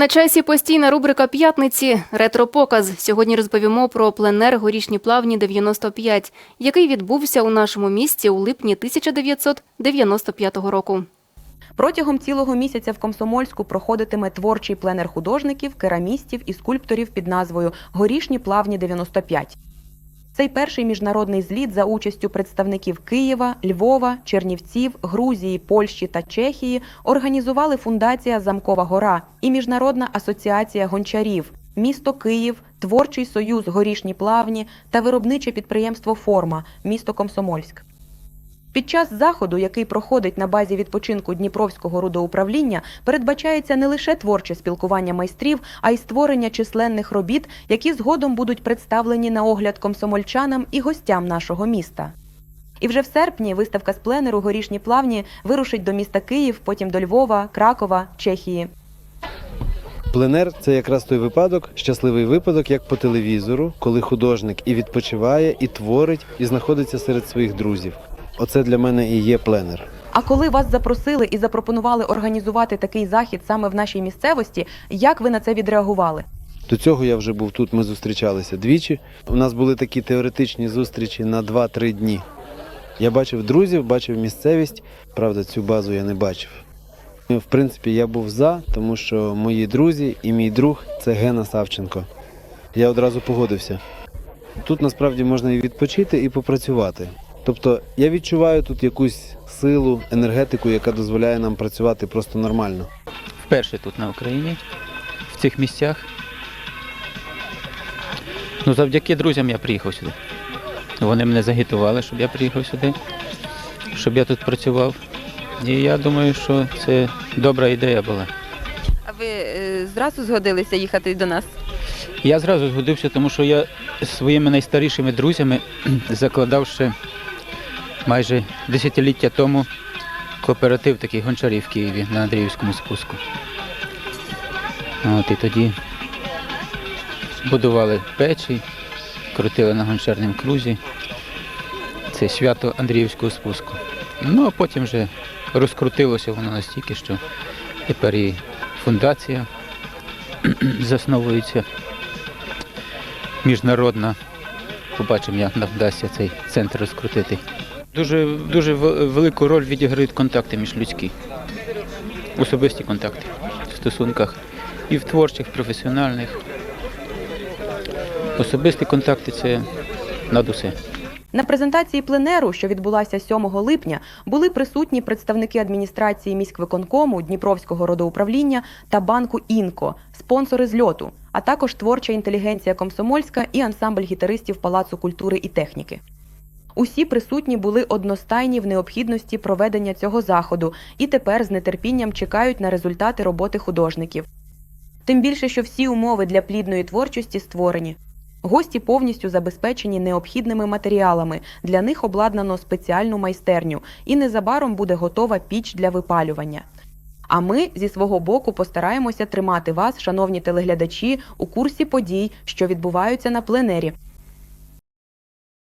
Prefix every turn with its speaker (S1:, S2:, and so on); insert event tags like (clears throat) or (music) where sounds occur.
S1: На часі постійна рубрика п'ятниці ретропоказ. Сьогодні розповімо про пленер горішні плавні 95, який відбувся у нашому місті у липні 1995 року.
S2: Протягом цілого місяця в Комсомольську проходитиме творчий пленер художників, керамістів і скульпторів під назвою Горішні плавні 95. Цей перший міжнародний зліт за участю представників Києва, Львова, Чернівців, Грузії, Польщі та Чехії організували фундація Замкова гора і Міжнародна асоціація гончарів, місто Київ, Творчий союз Горішні плавні та виробниче підприємство Форма, місто Комсомольськ. Під час заходу, який проходить на базі відпочинку Дніпровського рудоуправління, передбачається не лише творче спілкування майстрів, а й створення численних робіт, які згодом будуть представлені на огляд комсомольчанам і гостям нашого міста. І вже в серпні виставка з пленеру Горішні плавні вирушить до міста Київ, потім до Львова, Кракова, Чехії.
S3: Пленер це якраз той випадок, щасливий випадок, як по телевізору, коли художник і відпочиває, і творить, і знаходиться серед своїх друзів. Оце для мене і є пленер.
S2: А коли вас запросили і запропонували організувати такий захід саме в нашій місцевості, як ви на це відреагували?
S3: До цього я вже був тут. Ми зустрічалися двічі. У нас були такі теоретичні зустрічі на 2-3 дні. Я бачив друзів, бачив місцевість. Правда, цю базу я не бачив. Ну, В принципі, я був за, тому що мої друзі і мій друг це Гена Савченко. Я одразу погодився. Тут насправді можна і відпочити, і попрацювати. Тобто я відчуваю тут якусь силу, енергетику, яка дозволяє нам працювати просто нормально.
S4: Вперше тут на Україні, в цих місцях. Ну, завдяки друзям я приїхав сюди. Вони мене загітували, щоб я приїхав сюди, щоб я тут працював. І я думаю, що це добра ідея була.
S2: А ви е, зразу згодилися їхати до нас?
S4: Я зразу згодився, тому що я зі своїми найстарішими друзями (clears throat) закладав ще майже десятиліття тому кооператив такий гончарів в Києві на Андріївському спуску. От і тоді будували печі, крутили на гончарному крузі. Це свято Андріївського спуску. Ну а потім вже розкрутилося воно настільки, що тепер і фундація (clears throat) засновується міжнародна. Побачимо, як нам вдасться цей центр розкрутити. Дуже, дуже ве- велику роль відіграють контакти міжлюдські, особисті контакти в стосунках і в творчих, професіональних. Особисті контакти це над усе.
S2: На презентації пленеру, що відбулася 7 липня, були присутні представники адміністрації міськвиконкому, Дніпровського родоуправління та банку Інко, спонсори зльоту, а також творча інтелігенція Комсомольська і ансамбль гітаристів Палацу культури і техніки. Усі присутні були одностайні в необхідності проведення цього заходу і тепер з нетерпінням чекають на результати роботи художників. Тим більше, що всі умови для плідної творчості створені. Гості повністю забезпечені необхідними матеріалами. Для них обладнано спеціальну майстерню, і незабаром буде готова піч для випалювання. А ми зі свого боку постараємося тримати вас, шановні телеглядачі, у курсі подій, що відбуваються на пленері.